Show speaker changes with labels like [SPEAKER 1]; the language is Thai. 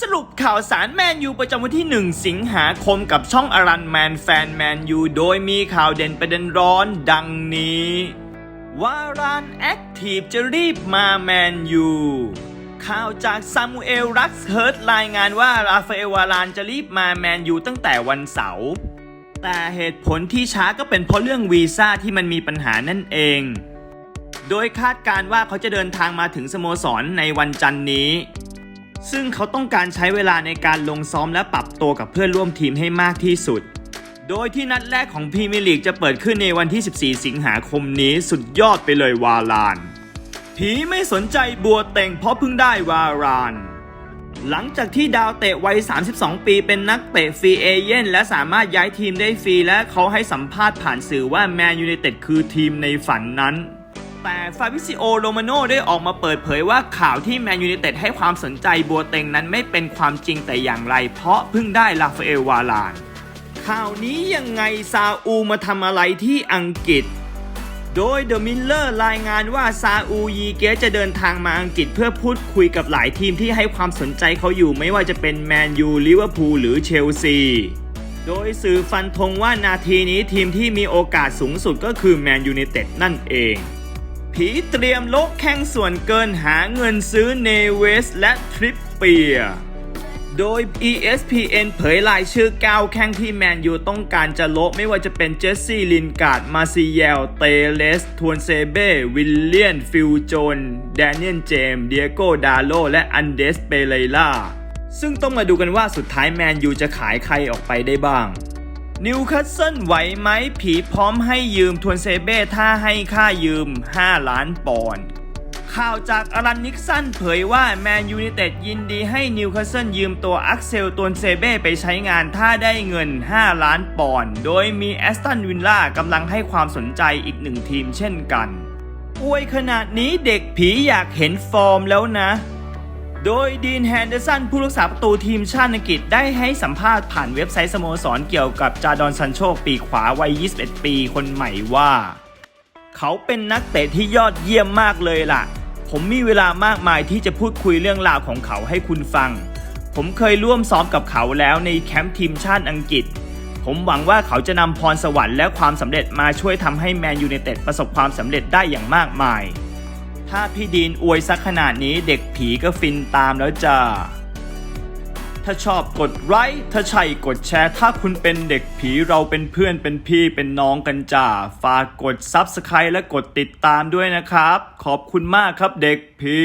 [SPEAKER 1] สรุปข่าวสารแมนยูประจำวันที่ 1 สิงหาคมกับช่องอรันแมนแฟนแมนยูโดยมีข่าวเด่นประเด็นร้อนดังนี้ วารานแอคทีฟจะรีบมาแมนยูข่าวจากซามูเอลรักเฮิร์ตรายงานว่าราฟาเอลวารานจะรีบมาแมนยูตั้งแต่วันเสาร์แต่เหตุผลที่ช้าก็เป็นเพราะเรื่องวีซ่าที่มันมีปัญหานั่นเอง โดยคาดการณ์ว่าเขาจะเดินทางมาถึงสโมสรในวันจันทร์นี้ ซึ่งเขาต้องการใช้เวลาในการลงซ้อมและปรับตัวกับเพื่อนร่วมทีมให้มากที่สุด โดยที่นัดแรกของพรีเมียร์ลีกจะเปิดขึ้นในวันที่ 14 สิงหาคมนี้สุดยอดไปเลยวาลาน ผีไม่สนใจบัวเต็งเพราะเพิ่งได้วาราน หลังจากที่ดาวเตะวัย 32 ปีเป็นนักเตะฟรีเอเย่นและสามารถย้ายทีมได้ฟรีและเขาให้สัมภาษณ์ผ่านสื่อว่าแมนยู i นเต็ดคือทีมในฝันนั้น แต่ฟาบิซิโอโรมาโนได้ออกมาเปิดเผยว่าข่าวที่แมนยู i นเต็ดให้ความสนใจบัวเต็งนั้นไม่เป็นความจริงแต่อย่างไร เพราะเพิ่งได้ลาฟาเอลวาลาน ข่าวนี้ยังไงซาอูมาทำอะไรที่อังกฤษ โดยเดอะมิลเลอร์รายงานว่าซาอูยีเกสจะเดินทางมาอังกฤษเพื่อพูดคุยกับหลายทีมที่ให้ความสนใจเขาอยู่ไม่ว่าจะเป็นแมนยูลิเวอร์พูลหรือเชลซีโดยสื่อฟันธงว่านาทีนี้ทีมที่มีโอกาสสูงสุดก็คือแมนยู i นเต็ดนั่นเอง ผีเตรียมโลกแข่งส่วนเกินหาเงินซื้อเนเวสและทริปเปีย โดย ESPN เผยรายชื่อ9แข้งที่แมนยูต้องการจะโละไม่ว่าจะเป็นเจสซี่ลินการ์ด มาซิเยล เตเลส ทวนเซเบ้ วิลเลียน ฟิลโจน แดเนียลเจม เดียโก ดาโล และอันเดส เปเลล่า ซึ่งต้องมาดูกันว่าสุดท้ายแมนยูจะขายใครออกไปได้บ้าง นิวคาสเซิลไหวไหมผีพร้อมให้ยืมทวนเซเบ้ถ้าให้ค่ายืม 5 ล้านปอนด์ข่าวจากอารันนิกสันเผยว่าแมนยู i นเต็ดยินดีให้นิวคาสเซิลยืมตัวอักเซลตวนเซเบ้ไปใช้งานถ้าได้เงิน 5 ล้านปอนด์โดยมีแอสตันวินล่ากำลังให้ความสนใจอีกหนึ่งทีมเช่นกันอวยขนาดนี้เด็กผีอยากเห็นฟอร์มแล้วนะ โดยดีนแฮนเดอร์สันผู้รักษาประตูทีมชาติอังกฤษได้ให้สัมภาษณ์ผ่านเว็บไซต์สโมสรเกี่ยวกับจาดอนซันโชปีขวาวัย 21 ปีคนใหม่ว่า เขาเป็นนักเตะที่ยอดเยี่ยมมากเลยล่ะ ผมมีเวลามากมายที่จะพูดคุยเรื่องราวของเขาให้คุณฟัง ผมเคยร่วมซ้อมกับเขาแล้วในแคมป์ทีมชาติอังกฤษ ผมหวังว่าเขาจะนำพรสวรรค์และความสำเร็จมาช่วยทำให้แมนยู i นเต็ดประสบความสำเร็จได้อย่างมากมาย ถ้าพี่ดีนอวยสักขนาดนี้เด็กผีก็ฟินตามแล้วจ้า ถ้าชอบกดไลค์ถ้าใช่กดแชร์ ถ้าคุณเป็นเด็กผีเราเป็นเพื่อนเป็นพี่เป็นน้องกันจ้า ฝากกด Subscribe และกดติดตามด้วยนะครับ ขอบคุณมากครับเด็กผี